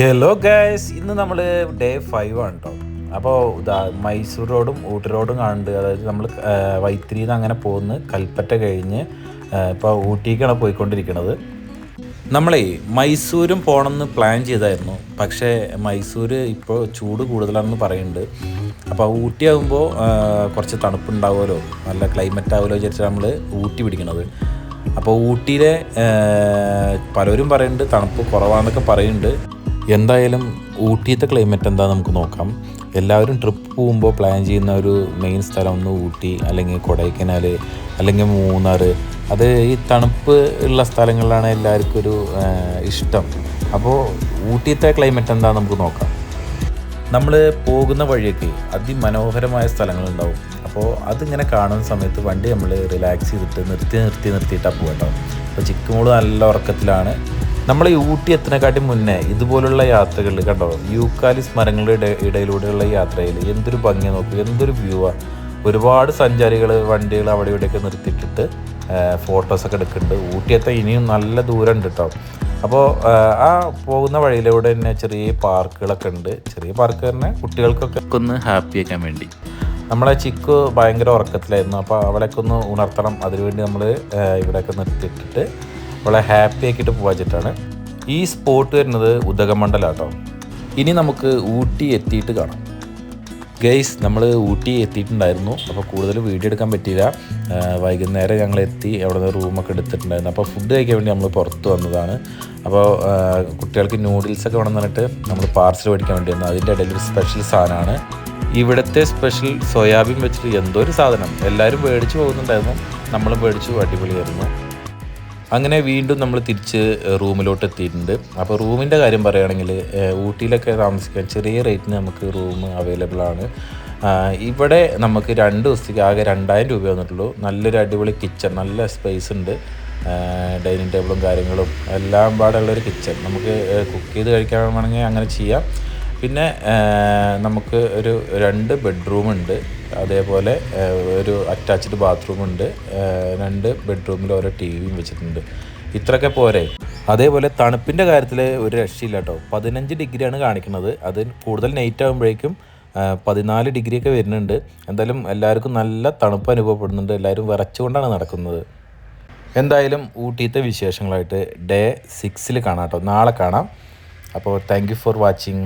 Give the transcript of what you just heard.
Hello guys ഇന്ന് നമ്മൾ day five ആണ് കേട്ടോ അപ്പോൾ മൈസൂർ റോഡും ഊട്ടി റോഡും കാണുന്നുണ്ട് അതായത് നമ്മൾ വൈത്തിരിയിൽ നിന്ന് അങ്ങനെ പോകുന്നു കൽപ്പറ്റ കഴിഞ്ഞ് ഇപ്പോൾ ഊട്ടിക്കാണ് പോയിക്കൊണ്ടിരിക്കുന്നത് നമ്മളേ മൈസൂരും പോകണമെന്ന് പ്ലാൻ ചെയ്തായിരുന്നു. പക്ഷേ മൈസൂർ ഇപ്പോൾ ചൂട് കൂടുതലാണെന്ന് പറയുന്നുണ്ട് അപ്പോൾ ഊട്ടി ആകുമ്പോൾ കുറച്ച് തണുപ്പുണ്ടാവുമല്ലോ. നല്ല ക്ലൈമറ്റ് ആവുമല്ലോ വിചാരിച്ചാൽ നമ്മൾ ഊട്ടി പിടിക്കണത്. അപ്പോൾ ഊട്ടിയിലെ പലരും പറയുന്നുണ്ട് തണുപ്പ് കുറവാണെന്നൊക്കെ പറയുന്നുണ്ട് എന്തായാലും ഊട്ടിയത്തെ ക്ലൈമറ്റ് എന്താ നമുക്ക് നോക്കാം. എല്ലാവരും ട്രിപ്പ് പോകുമ്പോൾ പ്ലാൻ ചെയ്യുന്ന ഒരു മെയിൻ സ്ഥലം ഒന്ന് ഊട്ടി അല്ലെങ്കിൽ കൊടൈക്കനാൽ അല്ലെങ്കിൽ മൂന്നാർ. അത് ഈ തണുപ്പ് ഉള്ള സ്ഥലങ്ങളിലാണ് എല്ലാവർക്കും ഒരു ഇഷ്ടം. അപ്പോൾ ഊട്ടിയത്തെ ക്ലൈമറ്റ് എന്താ നമുക്ക് നോക്കാം. നമ്മൾ പോകുന്ന വഴിയൊക്കെ അതിമനോഹരമായ സ്ഥലങ്ങളുണ്ടാവും. അപ്പോൾ അതിങ്ങനെ കാണുന്ന സമയത്ത് വണ്ടി നമ്മൾ റിലാക്സ് ചെയ്തിട്ട് നിർത്തി നിർത്തി നിർത്തിയിട്ടാണ് പോകട്ടോ അപ്പോൾ ചിക്കുമോൾ നല്ല ഉറക്കത്തിലാണ്. നമ്മൾ ഈ ഊട്ടി എത്തുന്നതിനെക്കാട്ടി മുന്നേ ഇതുപോലുള്ള യാത്രകളിൽ കണ്ടോ? യൂക്കാലിസ് മരങ്ങളുടെ ഇട ഇടയിലൂടെയുള്ള യാത്രയിൽ എന്തൊരു ഭംഗി നോക്കുക എന്തൊരു വ്യൂ ആണ് ഒരുപാട് സഞ്ചാരികൾ വണ്ടികൾ അവിടെ ഇവിടെയൊക്കെ നിർത്തിയിട്ടിട്ട് ഫോട്ടോസൊക്കെ എടുക്കുന്നുണ്ട്. ഊട്ടിയത്തെ ഇനിയും നല്ല ദൂരം ഉണ്ട് കേട്ടോ അപ്പോൾ ആ പോകുന്ന വഴിയിലൂടെ തന്നെ ചെറിയ പാർക്കുകളൊക്കെ ഉണ്ട്. ചെറിയ പാർക്ക് തന്നെ കുട്ടികൾക്കൊക്കെ ഒന്ന് ഹാപ്പി ആക്കാൻ വേണ്ടി. നമ്മളെ ചിക്ക് ഭയങ്കര ഉറക്കത്തിലായിരുന്നു. അപ്പോൾ അവളെയൊക്കെ ഒന്ന് ഉണർത്തണം. അതിനുവേണ്ടി നമ്മൾ ഇവിടെയൊക്കെ നിർത്തിയിട്ടിട്ട് അവളെ ഹാപ്പി ആക്കിയിട്ട് പോവാച്ചിട്ടാണ് ഈ സ്പോട്ട് വരുന്നത് ഉദകമണ്ഡലാട്ടോ. ഇനി നമുക്ക് ഊട്ടി എത്തിയിട്ട് കാണാം. ഗൈസ് നമ്മൾ ഊട്ടി എത്തിയിട്ടുണ്ടായിരുന്നു. അപ്പോൾ കൂടുതൽ വീഡിയോ എടുക്കാൻ പറ്റിയില്ല. വൈകുന്നേരം ഞങ്ങൾ എത്തി അവിടെ നിന്ന് റൂമൊക്കെ എടുത്തിട്ടുണ്ടായിരുന്നു. അപ്പോൾ ഫുഡ് കഴിക്കാൻ വേണ്ടി നമ്മൾ പുറത്ത് വന്നതാണ്. അപ്പോൾ കുട്ടികൾക്ക് നൂഡിൽസൊക്കെ വേണം എന്ന് പറഞ്ഞിട്ട് നമ്മൾ പാർസൽ മേടിക്കാൻ വേണ്ടി വന്നു. അതിന്റെ ഇടയിൽ ഒരു സ്പെഷ്യൽ സാധനമാണ്. ഇവിടുത്തെ സ്പെഷ്യൽ സോയാബീൻ വെച്ചിട്ട് എന്തോ ഒരു സാധനം. എല്ലാവരും മേടിച്ച് പോകുന്നുണ്ടായിരുന്നു. നമ്മൾ മേടിച്ചു അടിപൊളിയായിരുന്നു. അങ്ങനെ വീണ്ടും നമ്മൾ തിരിച്ച് റൂമിലോട്ട് എത്തിയിട്ടുണ്ട്. അപ്പോൾ റൂമിന്റെ കാര്യം പറയുകയാണെങ്കിൽ ഊട്ടിയിലൊക്കെ താമസിക്കാൻ ചെറിയ റേറ്റിന് നമുക്ക് റൂം അവൈലബിൾ ആണ്. ഇവിടെ നമുക്ക് രണ്ട് ദിവസത്തേക്ക് ആകെ രണ്ടായിരം രൂപ വന്നിട്ടുള്ളൂ. നല്ലൊരു അടിപൊളി കിച്ചൺ നല്ല സ്പേസ് ഉണ്ട്. ഡൈനിങ് ടേബിളും കാര്യങ്ങളും എല്ലാം പാടുള്ളൊരു കിച്ചൺ. നമുക്ക് കുക്ക് ചെയ്ത് കഴിക്കാൻ വേണമെങ്കിൽ അങ്ങനെ ചെയ്യാം. പിന്നെ നമുക്ക് ഒരു രണ്ട് ബെഡ്റൂം ഉണ്ട്. അതേപോലെ ഒരു അറ്റാച്ച്ഡ് ബാത്റൂം ഉണ്ട്. രണ്ട് ബെഡ്റൂമിൽ ഓരോ ടി വിയും വെച്ചിട്ടുണ്ട്. ഇത്രയൊക്കെ പോരെ. അതേപോലെ തണുപ്പിന്റെ കാര്യത്തിൽ ഒരു രക്ഷയില്ല കേട്ടോ പതിനഞ്ച് ഡിഗ്രിയാണ് കാണിക്കുന്നത്. അത് കൂടുതൽ നൈറ്റ് ആകുമ്പോഴേക്കും പതിനാല് ഡിഗ്രിയൊക്കെ വരുന്നുണ്ട്. എന്തായാലും എല്ലാവർക്കും നല്ല തണുപ്പ് അനുഭവപ്പെടുന്നുണ്ട്. എല്ലാവരും വിറച്ചുകൊണ്ടാണ് നടക്കുന്നത്. എന്തായാലും ഊട്ടിയത്തെ വിശേഷങ്ങളായിട്ട് ഡേ സിക്സിൽ കാണാം കേട്ടോ നാളെ കാണാം. അപ്പോൾ താങ്ക് ഫോർ വാച്ചിങ്